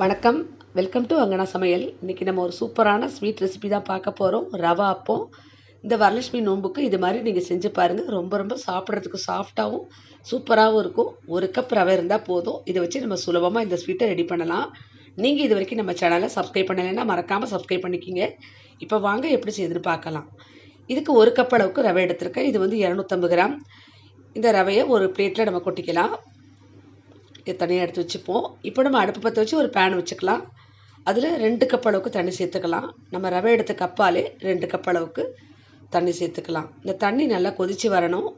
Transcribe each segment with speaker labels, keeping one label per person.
Speaker 1: வணக்கம். Welcome to அங்கனா சமையல். இன்றைக்கி நம்ம ஒரு சூப்பரான ஸ்வீட் ரெசிபி தான் பார்க்க போகிறோம் ரவா அப்பம் இந்த வரலட்சுமி நோன்புக்கு இது மாதிரி நீங்கள் செஞ்சு பாருங்கள் ரொம்ப ரொம்ப சாப்பிட்றதுக்கு சாஃப்டாகவும் சூப்பராகவும் இருக்கும். ஒரு கப் ரவை இருந்தால் போதும். இதை வச்சு நம்ம சுலபமாக இந்த ஸ்வீட்டை ரெடி பண்ணலாம். நீங்கள் இது வரைக்கும் நம்ம சேனலை சப்ஸ்கிரைப் பண்ணலைன்னா மறக்காமல் சப்ஸ்கிரைப் பண்ணிக்கிங்க. இப்போ வாங்க எப்படி செய்யுதுன்னு பார்க்கலாம். இதுக்கு ஒரு கப் அளவுக்கு ரவை எடுத்திருக்கேன். இது வந்து இரநூத்தம்பது கிராம். இந்த ரவையை ஒரு பிளேட்டில் நம்ம கொட்டிக்கலாம். தனியாக எடுத்து வச்சுப்போம். இப்போ நம்ம அடுப்பு பற்ற வச்சு ஒரு பேன் வச்சுக்கலாம். அதில் ரெண்டு கப் அளவுக்கு தண்ணி சேர்த்துக்கலாம். நம்ம ரவை எடுத்த கப்பாலே ரெண்டு கப் அளவுக்கு தண்ணி சேர்த்துக்கலாம். இந்த தண்ணி நல்லா கொதித்து வரணும்.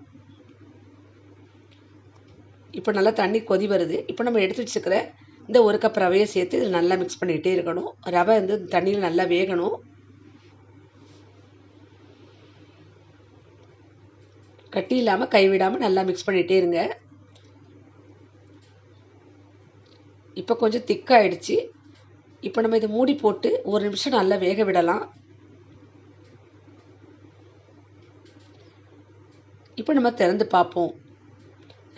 Speaker 1: இப்போ நல்லா தண்ணி கொதி வருது. இப்போ நம்ம எடுத்து வச்சுக்கிற இந்த ஒரு கப் ரவையை சேர்த்து இதில் நல்லா மிக்ஸ் பண்ணிக்கிட்டே இருக்கணும். ரவை வந்து தண்ணியில் நல்லா வேகணும். கட்டி இல்லாமல் கைவிடாமல் நல்லா மிக்ஸ் பண்ணிகிட்டே இருங்க. இப்போ கொஞ்சம் திக்காயிடுச்சு இப்போ நம்ம இதை மூடி போட்டு ஒரு நிமிஷம் நல்லா வேக விடலாம். இப்போ நம்ம திறந்து பார்ப்போம்.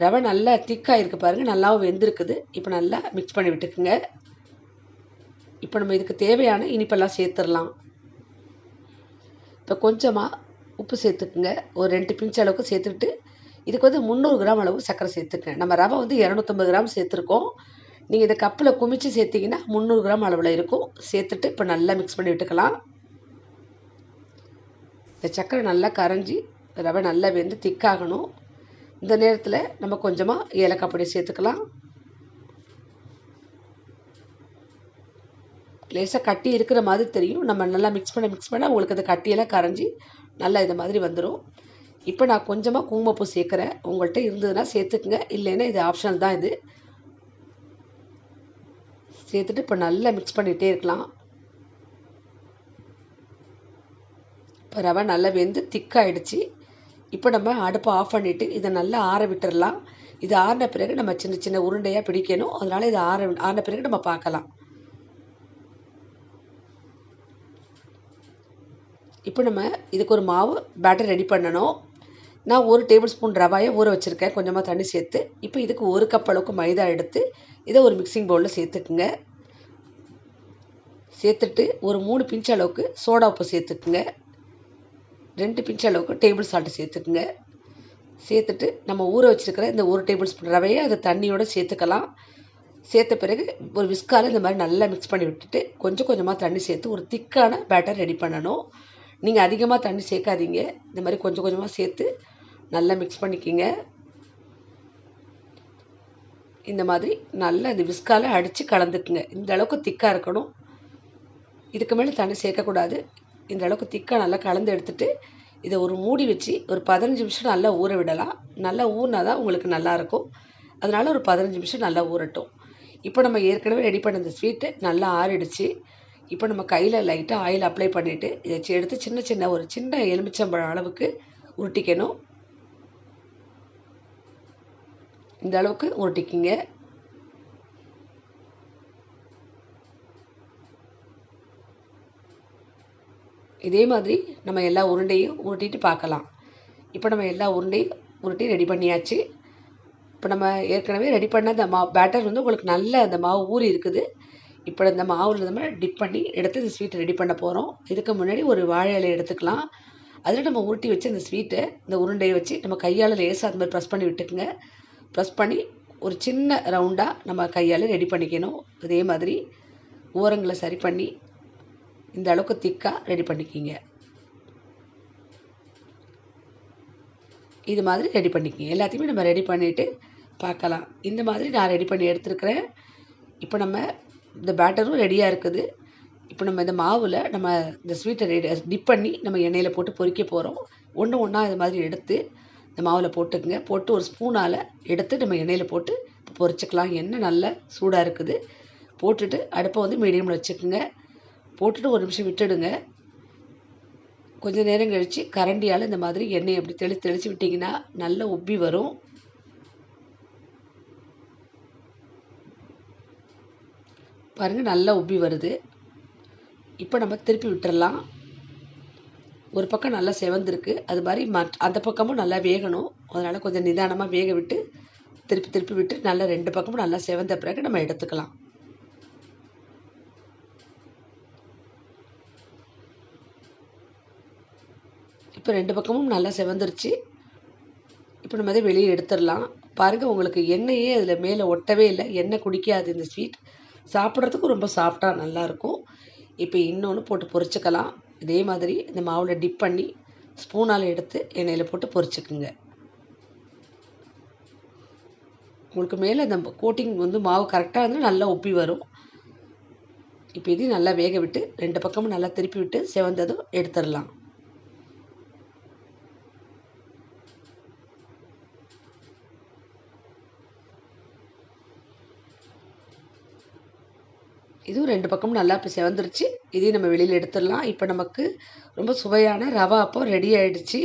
Speaker 1: ரவை நல்லா திக்காக இருக்குது பாருங்கள் நல்லாவும் வெந்திருக்குது. இப்போ நல்லா மிக்ஸ் பண்ணி விட்டுக்குங்க. இப்போ நம்ம இதுக்கு தேவையான இனிப்பெல்லாம் சேர்த்துடலாம். இப்போ கொஞ்சமாக உப்பு சேர்த்துக்குங்க. ஒரு ரெண்டு பிஞ்ச் அளவுக்கு சேர்த்துக்கிட்டு இதுக்கு வந்து முந்நூறு கிராம் அளவு சர்க்கரை சேர்த்துக்கங்க. நம்ம ரவை வந்து இரநூத்தம்பது கிராம் சேர்த்துருக்கோம். நீங்கள் இதை கப்பில் குமிச்சு சேர்த்திங்கன்னா முந்நூறு கிராம் அளவில் இருக்கும். சேர்த்துட்டு இப்போ நல்லா மிக்ஸ் பண்ணி விட்டுக்கலாம். இந்த சர்க்கரை நல்லா கரைஞ்சி ரவை நல்லா வெந்து திக்காகணும். இந்த நேரத்தில் நம்ம கொஞ்சமாக ஏலக்காய் பொடி சேர்த்துக்கலாம். லேசாக கட்டி இருக்கிற மாதிரி தெரியும். நம்ம நல்லா மிக்ஸ் பண்ண மிக்ஸ் பண்ண உங்களுக்கு அது கட்டியெல்லாம் கரைஞ்சி நல்லா இது மாதிரி வந்துடும் இப்போ நான் கொஞ்சமாக குங்குமப்பூ சேர்க்குறேன். உங்கள்கிட்ட இருந்ததுன்னா சேர்த்துக்குங்க. இல்லைன்னா இது ஆப்ஷனல் தான் இது. சேர்த்துட்டு இப்போ நல்லா மிக்ஸ் பண்ணிகிட்டே இருக்கலாம். இப்போ ரவை நல்லா வெந்து திக்காயிடுச்சு இப்போ நம்ம அடுப்பை ஆஃப் பண்ணிவிட்டு இதை நல்லா ஆற விட்டுடலாம் இது ஆறின பிறகு நம்ம சின்ன சின்ன உருண்டையாக பிடிக்கணும். அதனால் இது ஆற ஆறின பிறகு நம்ம பார்க்கலாம். இப்போ நம்ம இதுக்கு ஒரு மாவு பேட்டர் ரெடி பண்ணணும். நான் ஒரு டேபிள் ஸ்பூன் ரவாயை ஊற வச்சுருக்கேன். கொஞ்சமாக தண்ணி சேர்த்து. இப்போ இதுக்கு ஒரு கப் அளவுக்கு மைதா எடுத்து இதை ஒரு மிக்சிங் பவுலில் சேர்த்துக்குங்க. சேர்த்துட்டு ஒரு மூணு பிஞ்ச் அளவுக்கு சோடா உப்பு சேர்த்துக்குங்க. ரெண்டு பிஞ்ச் அளவுக்கு டேபிள் சால்ட்டு சேர்த்துக்குங்க. சேர்த்துட்டு நம்ம ஊற வச்சுருக்கிற இந்த ஒரு டேபிள் ஸ்பூன் ரவையை அதை தண்ணியோடு சேர்த்துக்கலாம். சேர்த்த பிறகு ஒரு விஸ்கால இந்த மாதிரி நல்லா மிக்ஸ் பண்ணி விட்டுட்டு கொஞ்சம் கொஞ்சமாக தண்ணி சேர்த்து ஒரு திக்கான பேட்டர் ரெடி பண்ணணும். நீங்கள் அதிகமாக தண்ணி சேர்க்காதீங்க. இந்த மாதிரி கொஞ்சம் கொஞ்சமாக சேர்த்து நல்லா மிக்ஸ் பண்ணிக்கிங்க. இந்த மாதிரி நல்லா இந்த விஸ்கால அடித்து கலந்துக்குங்க. இந்த அளவுக்கு திக்காக இருக்கணும். இதுக்கு மேலே தண்ணி சேர்க்கக்கூடாது. இந்த அளவுக்கு திக்காக நல்லா கலந்து எடுத்துகிட்டு இதை ஒரு மூடி வச்சு ஒரு பதினஞ்சு நிமிஷம் நல்லா ஊற விடலாம். நல்லா ஊறினா தான் உங்களுக்கு நல்லாயிருக்கும் அதனால் ஒரு பதினஞ்சு நிமிஷம் நல்லா ஊறட்டும். இப்போ நம்ம ஏற்கனவே ரெடி பண்ண இந்த ஸ்வீட்டு நல்லா ஆறிடுச்சு. இப்போ நம்ம கையில் லைட்டாக ஆயில் அப்ளை பண்ணிவிட்டு இதை எடுத்து சின்ன சின்ன ஒரு சின்ன எலுமிச்சம்பழம் அளவுக்கு உருட்டிக்கணும். இந்த அளவுக்கு உருட்டிக்கிங்க. இதே மாதிரி நம்ம எல்லா உருண்டையும் உருட்டிட்டு பார்க்கலாம். இப்போ நம்ம எல்லா உருண்டையும் உருட்டி ரெடி பண்ணியாச்சு. இப்போ நம்ம ஏற்கனவே ரெடி பண்ண அந்த மா பேட்டர் வந்து உங்களுக்கு நல்ல அந்த மாவு ஊறி இருக்குது. இப்போ இந்த மாவில் நம்ம டிப் பண்ணி எடுத்து இந்த ஸ்வீட்டை ரெடி பண்ண போகிறோம் இதுக்கு முன்னாடி ஒரு வாழை இலை எடுத்துக்கலாம். அதில் நம்ம உருட்டி வச்சு இந்த ஸ்வீட்டை இந்த உருண்டையை வச்சு நம்ம கையால் லேசாக அந்த மாதிரி ப்ரெஸ் பண்ணி விட்டுக்குங்க. ப்ரெஸ் பண்ணி ஒரு சின்ன ரவுண்டாக நம்ம கையால் ரெடி பண்ணிக்கணும். அதே மாதிரி ஓரங்களை சரி பண்ணி இந்த அளவுக்கு திக்காக ரெடி பண்ணிக்கிங்க. இது மாதிரி ரெடி பண்ணிக்கிங்க. எல்லாத்தையுமே நம்ம ரெடி பண்ணிவிட்டு பார்க்கலாம். இந்த மாதிரி நான் ரெடி பண்ணி எடுத்துருக்கிறேன். இப்போ நம்ம இந்த பேட்டரும் ரெடியாக இருக்குது. இப்போ நம்ம இந்த மாவில் நம்ம இந்த ஸ்வீட்டை ரெடி டிப் பண்ணி நம்ம எண்ணெயில் போட்டு பொறிக்க போகிறோம் ஒன்று ஒன்றா இது மாதிரி எடுத்து இந்த மாவில் போட்டுக்குங்க. போட்டு ஒரு ஸ்பூனால் எடுத்து நம்ம எண்ணெயில் போட்டு பொறிச்சிக்கலாம். எண்ணெய் நல்லா சூடாக இருக்குது. போட்டுட்டு அடுப்பை வந்து மீடியமில் வச்சுக்கோங்க. போட்டுட்டு ஒரு நிமிஷம் விட்டுடுங்க. கொஞ்சம் நேரம் கழித்து கரண்டியால் இந்த மாதிரி எண்ணெய் அப்படி தெளித்து தெளித்து விட்டிங்கன்னா நல்ல உப்பி வரும். பாருங்கள் நல்லா உப்பி வருது. இப்போ நம்ம திருப்பி விட்டுறலாம். ஒரு பக்கம் நல்லா செவந்திருக்கு. அது மாதிரி மற் அந்த பக்கமும் நல்லா வேகணும். அதனால் கொஞ்சம் நிதானமாக வேக விட்டு திருப்பி திருப்பி விட்டு நல்லா ரெண்டு பக்கமும் நல்லா செவந்த பிறகு நம்ம எடுத்துக்கலாம். இப்போ ரெண்டு பக்கமும் நல்லா செவந்துருச்சு. இப்போ நம்ம அதை வெளியே எடுத்துடலாம். பாருங்கள் உங்களுக்கு எண்ணெயே அதில் மேலே ஒட்டவே இல்லை. எண்ணெய் குடிக்காது இந்த ஸ்வீட். சாப்பிட்றதுக்கும் ரொம்ப சாஃப்டாக நல்லாயிருக்கும் இப்போ இன்னொன்று போட்டு பொரிச்சுக்கலாம். இதே மாதிரி இந்த மாவில் டிப் பண்ணி ஸ்பூனால் எடுத்து எண்ணெயில் போட்டு பொரிச்சுக்குங்க. உங்களுக்கு மேலே இந்த கோட்டிங் வந்து மாவு கரெக்டாக இருந்தால் நல்லா உப்பி வரும். இப்போ இதையும் நல்லா வேக விட்டு ரெண்டு பக்கமும் நல்லா திருப்பி விட்டு செவந்ததும் எடுத்துடலாம். இதுவும் ரெண்டு பக்கமும் நல்லா இப்போ செவந்துருச்சு. இதையும் நம்ம வெளியில் எடுத்துடலாம். இப்போ நமக்கு ரொம்ப சுவையான ரவா அப்போ ரெடி ஆகிடுச்சு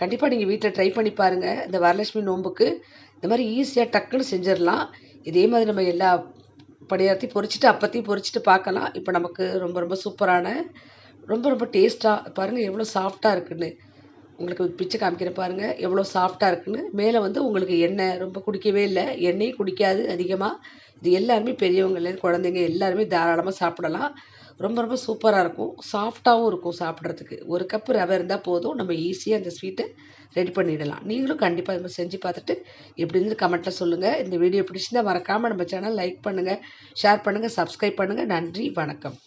Speaker 1: கண்டிப்பாக நீங்கள் வீட்டில் ட்ரை பண்ணி பாருங்கள் இந்த வரலட்சுமி நோம்புக்கு இந்த மாதிரி ஈஸியாக டக்குன்னு செஞ்சிடலாம். இதே மாதிரி நம்ம எல்லா பணியாரத்தையும் பொரிச்சிட்டு அப்பத்தையும் பொறிச்சிட்டு பார்க்கலாம். இப்போ நமக்கு ரொம்ப ரொம்ப சூப்பரான ரொம்ப ரொம்ப டேஸ்ட்டாக பாருங்கள் எவ்வளோ சாஃப்டாக இருக்குன்னு. உங்களுக்கு பிச்சை காமிக்கிற பாருங்கள் எவ்வளோ சாஃப்டாக இருக்குன்னு. மேலே வந்து உங்களுக்கு எண்ணெய் ரொம்ப குடிக்கவே இல்லை. எண்ணெயும் குடிக்காது அதிகமாக இது எல்லாருமே பெரியவங்கலேருந்து குழந்தைங்க எல்லாருமே தாராளமாக சாப்பிடலாம். ரொம்ப ரொம்ப சூப்பராக இருக்கும். சாஃப்டாகவும் இருக்கும் சாப்பிட்றதுக்கு. ஒரு கப்பு ரவை இருந்தால் போதும். நம்ம ஈஸியாக அந்த ஸ்வீட்டை ரெடி பண்ணிடலாம். நீங்களும் கண்டிப்பாக இது செஞ்சு பார்த்துட்டு எப்படின்னு கமெண்ட்டில் சொல்லுங்கள் இந்த வீடியோ பிடிச்சிருந்தால் மறக்காமல் நம்ம சேனல் லைக் பண்ணுங்கள் ஷேர் பண்ணுங்கள் சப்ஸ்கிரைப் பண்ணுங்கள் நன்றி வணக்கம்.